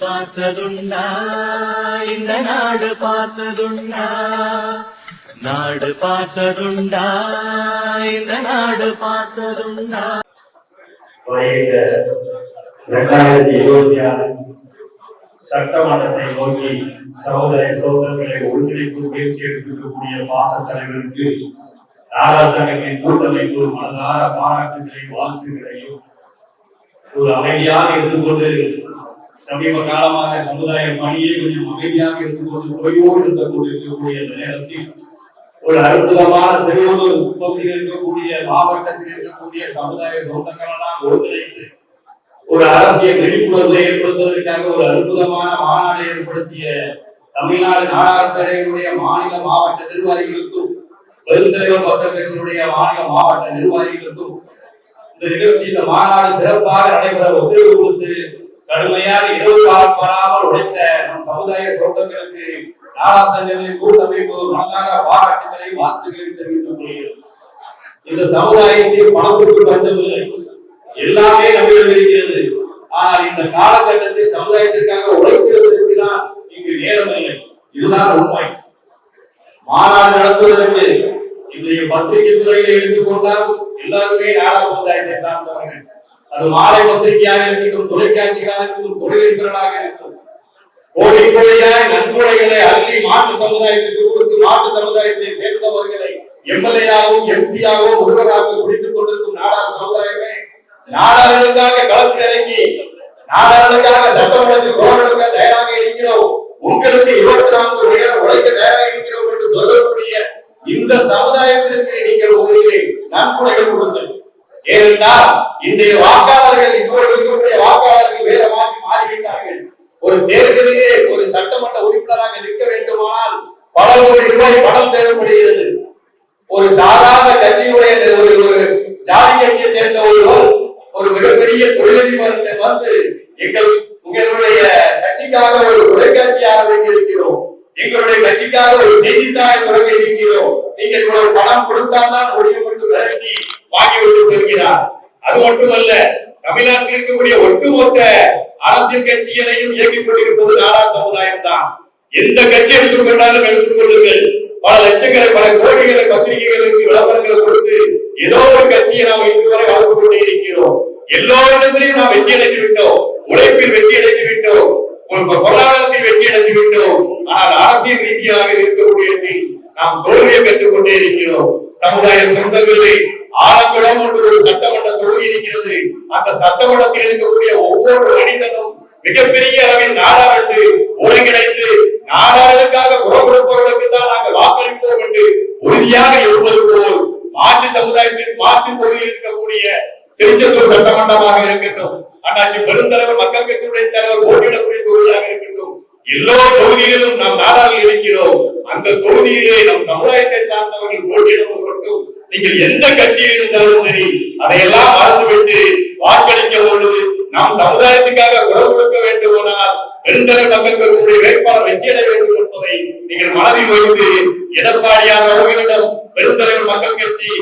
பார்த்ததுண்டா? இந்த நாடு பார்த்ததுண்டா? நாடு பார்த்ததுண்டா? இந்த நாடு பார்த்ததுண்டா? இரண்டாயிரத்தி இருபத்தி ஆறு சட்டமன்றத்தை நோக்கி சகோதர சகோதரர்களை ஒருங்கிணைப்பு முயற்சி எடுக்கக்கூடிய பாச தலைவருக்கு நாடாசங்கத்தின் கூட்டமைப்பு மனதார பாராட்டுகளையும் வாழ்த்துகளையும் ஒரு அமைதியாக இருந்து கொண்டு சமீப காலமாக சமுதாய பணியை கொஞ்சம் அமைதியாக இருக்கும்போது ஓய்வோடு இருந்து கொண்டிருக்கக்கூடிய அந்த நேரத்தில் ஒரு அற்புதமான திருவள்ளூர் பகுதியில் இருக்கக்கூடிய மாவட்டத்தில் இருக்கக்கூடிய சமுதாய சொந்தங்களெல்லாம் ஒருங்கிணைத்து ஒரு அரசியல் விழிப்புணர்வை ஏற்படுத்துவதற்காக ஒரு அற்புதமான மாநாடு ஏற்படுத்திய தமிழ்நாடு நாடார் மாநில மாவட்ட நிர்வாகிகளுக்கும் பெருந்தலைவர் மக்கள் கட்சியினுடைய மாநில மாவட்ட நிர்வாகிகளுக்கும் இந்த நிகழ்ச்சி இந்த மாநாடு சிறப்பாக நடைபெற ஒத்துழைப்பு கொடுத்து கடுமையாக இரவு வராமல் உழைத்த நம் சமுதாய சொந்தங்களுக்கு நாடா சங்கங்களின் கூட்டமைப்பு மனதாக பாராட்டுகளையும் வாழ்த்துக்களை தெரிவித்துக் கொள்கிறது இந்த சமுதாயத்தில் பணத்திற்கு பஞ்சமில்லை எல்லாமே நம்மிடம் இருக்கிறது. ஆனால் இந்த காலகட்டத்தில் சமுதாயத்திற்காக உழைக்கிறதற்கு தான் இங்கு நேரம் இல்லை. இதுதான் உண்மை. மாநாடு நடத்துவதற்கு இன்றைய பத்திரிகை துறையில எடுத்துக்கொண்டால் எல்லாருமே நாடா சமுதாயத்தை சார்ந்தவர்கள். அது மாலை பத்திரிகையாக இருக்கட்டும் தொலைக்காட்சிகளாக இருக்கட்டும் தொழிலதிபர்களாக இருக்கட்டும் கோடி கோடியாக நன்கொடைகளை அள்ளி மாட்டு சமுதாயத்துக்கு கொடுத்து மாட்டு சமுதாயத்தை சேர்ந்தவர்களை எம்எல்ஏயாகவும் எம்பியாகவும் ஒருவராக குடித்துக் கொண்டிருக்கும் நாடார் சமுதாயமே நாடார்களுக்காக களத்தில் இறங்கி நாடார்களுக்காக சட்டமன்றத்தில் குரலுக்க தயாராக இருக்கிறோம். உங்களுக்கு இருபத்தி நான்கு மணி நேரம் உழைக்க தயாராக இருக்கிறோம் என்று சொல்லக்கூடிய இந்த சமுதாயத்திற்கு நீங்கள் உங்களிலே நன்கொடைகள் கொடுங்கள். ஏனென்றால் இன்றைய வாக்காளர்கள் இப்போது இருக்கக்கூடிய வாக்காளர்கள் வேற மாறி மாறிவிட்டார்கள். ஒரு தேர்தலிலே ஒரு சட்டமன்ற உறுப்பினராக நிற்க வேண்டுமானால் பல கோடி ரூபாய் பணம் தேவைப்படுகிறது. ஒரு சாதாரண கட்சியினுடைய ஒரு ஒரு ஜாதி கட்சியை சேர்ந்த ஒருவர் ஒரு மிகப்பெரிய தொழிலதிபர் வந்து எங்கள் உங்களுடைய கட்சிக்காக ஒரு தொலைக்காட்சி ஆரம்பிக்க இருக்கிறோம் எங்களுடைய கட்சிக்காக ஒரு செய்தித்தாளை தொடங்க இருக்கிறோம். நீங்கள் இவ்வளவு பணம் கொடுத்தால்தான் முடியும் என்று விரட்டி வாங்கிவிட்டு செல்கிறார். அது மட்டுமல்ல தமிழ்நாட்டில் இருக்கக்கூடிய ஒட்டுமொத்த அரசியல் கட்சிகளையும் இயக்கிக் கொண்டிருப்பது நாடார் சமுதாயம் தான் எந்த கட்சி எடுத்துக்கொண்டாலும் எடுத்துக்கொள்ளுங்கள் பல லட்சங்களை பல கோடிகளை பத்திரிகைகளுக்கு விளம்பரங்களை கொடுத்து ஏதோ ஒரு கட்சியை நாம் இன்று வரை வளர்த்து கொண்டே இருக்கிறோம். எல்லோரிடத்திலையும் நாம் வெற்றி அடைந்து விட்டோம். உழைப்பில் வெற்றி அடைந்து விட்டோம். பொருளாதாரத்தில் வெற்றி அடைந்து விட்டோம். ஆனால் அரசியல் ரீதியாக இருக்கக்கூடிய நாம் தோல்வியை பெற்றுக் கொண்டே இருக்கிறோம். சமுதாய சொந்தங்களை ஆலங்குளம் என்று ஒரு சட்டமன்ற தொகுதி இருக்கிறது. அந்த சட்டமன்றத்தில் இருக்கக்கூடிய ஒவ்வொரு மனிதனும் மிகப்பெரிய அளவில் நாடாளுந்து ஒருங்கிணைந்து நாடாளுக்காக குரல் கொடுப்பவர்களுக்கு தான் நாங்கள் வாக்களிப்போம் என்று உறுதியாக எழுப்பது போல் மாற்று சமுதாயத்தில் மாற்று தொகுதியில் இருக்கக்கூடிய திருச்செந்தூர் சட்டமன்றமாக இருக்கட்டும் அண்ணாச்சி பெருந்தலைவர் மக்கள் கட்சியுடைய தலைவர் போட்டியிடக்கூடிய தொகுதியாக இருக்கட்டும் எல்லா தொகுதிகளிலும் நாம் நாடாளில் இருக்கிறோம். அந்த தொகுதியிலே நம் சமுதாயத்தை சார்ந்தவர்கள் போட்டியிடுவதற்கும் நீங்கள் எந்த கட்சியில் இருந்தாலும் சரி அதையெல்லாம் மறந்துவிட்டு வாக்களிக்க பொழுது நாம் சமுதாயத்துக்காக குரல் கொடுக்க வேண்டுமானால் பெருந்தலைவர் மக்கள் கட்சியுடைய வேட்பாளர் வெற்றியடைய வேண்டும் என்பதை நீங்கள் மனதில் வைத்து எடப்பாடியார் அவர்களிடம் பெருந்தலைவர் மக்கள் கட்சி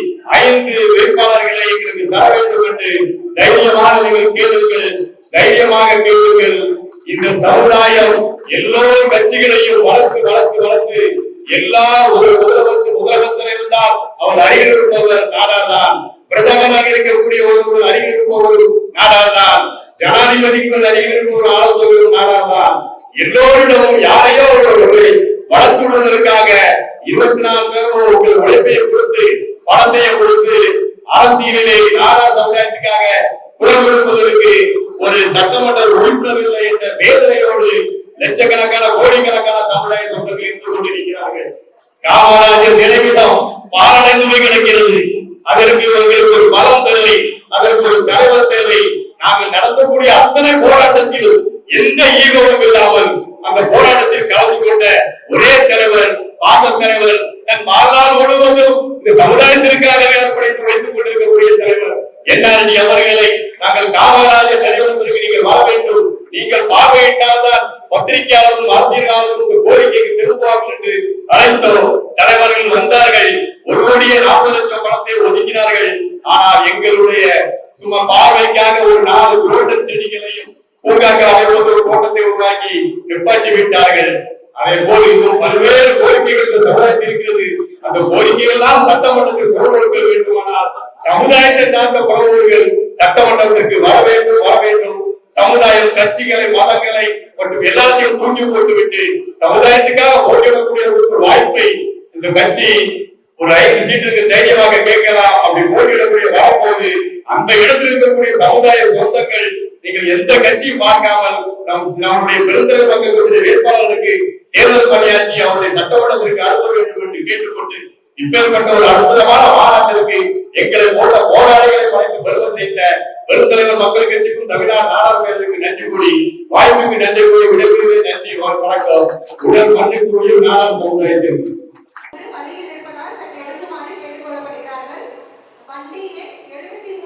ஐந்து வேட்பாளர்களை எங்களுக்கு தர வேண்டும் என்று தைரியமாக நீங்கள் கேளுங்கள். தைரியமாக கேளுங்கள். இந்த சமுதாயம் எல்லோ கட்சிகளையும் வளர்த்து வளர்த்து வளர்த்து எல்லா ஒரு முதலமைச்சர் முதலமைச்சர் இருந்தால் அவன் அருகில் பிரதமராக இருக்கக்கூடிய ஒரு அறிவிக்கும் ஒரு நாடாதான் ஜனாதிபதிக்குள் அறிவிக்கும் ஒரு ஆலோசகர் நாடாதான் எல்லோரிடமும் யாரையோ ஒருவர்களை வளர்த்துள்ளதற்காக இருபத்தி நாலு பேரும் உங்கள் உழைப்பையும் கொடுத்து பணத்தையும் கொடுத்து அரசியலிலே நாடா சமுதாயத்துக்காக குரல் கொடுப்பதற்கு ஒரு சட்டமன்ற உறுப்பினர் இல்லை என்ற வேதனையோடு லட்சக்கணக்கான கோடிக்கணக்கான சமுதாய தொண்டர்கள் இருந்து கொண்டிருக்கிறார்கள். காமராஜர் நினைவிடம் பாராளுமே கிடைக்கிறது. அதற்கு இவர்களுக்கு ஒரு பலம் தேவை அதற்கு ஒரு தலைவர் தேவை. நாங்கள் நடத்தக்கூடிய அத்தனை போராட்டத்திலும் எந்த ஈகமும் இல்லாமல் அந்த போராட்டத்தில் கலந்து கொண்ட ஒரே தலைவர் பாசத் தலைவர் தன் வாழ்நாள் முழுவதும் இந்த சமுதாயத்திற்காக ஏற்படுத்தி வைத்துக் கொண்டிருக்கக்கூடிய தலைவர் என்ஆர்டி அவர்களை நாங்கள் காமராஜர் நினைவகத்திற்கு நீங்கள் வர வேண்டும். நீங்கள் பார்வையிட்டால் தான் பத்திரிகையாளரும் அரசியலாளரும் இந்த கோரிக்கைக்கு திரும்ப ஆனால் எங்களுடைய சும்மா பார்வைக்காக ஒரு நாலு குரோட்டன் செடிகளையும் பூங்காக்கள் ஒரு தோட்டத்தை உருவாக்கி நிப்பாட்டி விட்டார்கள். அதே போல் இன்னும் பல்வேறு கோரிக்கைகள் இந்த சமுதாயத்தில் இருக்கிறது. அந்த கோரிக்கைகள் எல்லாம் சட்டமன்றத்தில் குரல் கொடுக்க வேண்டுமானால் சமுதாயத்தை சார்ந்த பிரமுகர்கள் சட்டமன்றத்திற்கு வர வேண்டும் வர வேண்டும். சமுதாயம் கட்சிகளை மதங்களை மற்றும் எல்லாத்தையும் தூண்டி போட்டுவிட்டு சமுதாயத்துக்காக போட்டியிடக்கூடிய ஒரு வாய்ப்பை இந்த கட்சி ஒரு ஐந்து சீட்டுக்கு தைரியமாக கேட்கலாம் அப்படி போட்டியிடக்கூடிய வரப்போது அந்த இடத்தில் இருக்கக்கூடிய சமுதாய சொந்தங்கள் நீங்கள் எந்த கட்சியும் பார்க்காமல் நம் நம்முடைய பெருந்தர பங்கக்கூடிய வேட்பாளருக்கு தேர்தல் பணியாற்றி அவருடைய சட்டமன்றத்திற்கு அனுப்ப வேண்டும் என்று கேட்டுக்கொண்டு இப்பேற்பட்ட ஒரு அற்புதமான மாநாட்டிற்கு எங்களை போன்ற போராளிகளை படைத்து பெருமை செய்த பெருந்தலைவர் மக்கள் கட்சிக்கும் தமிழ்நாடு நாடாளுமன்றத்திற்கு நன்றி கூறி வாய்ப்புக்கு நன்றி கூறி விடைபெறுவதை நன்றி வணக்கம். உடல் மன்னிப்பு நாடாள் எழுதுமாறு கேட்டுக்கொள்ளப்படுகிறார்கள் வண்டி எண் எழுபத்தி மூணு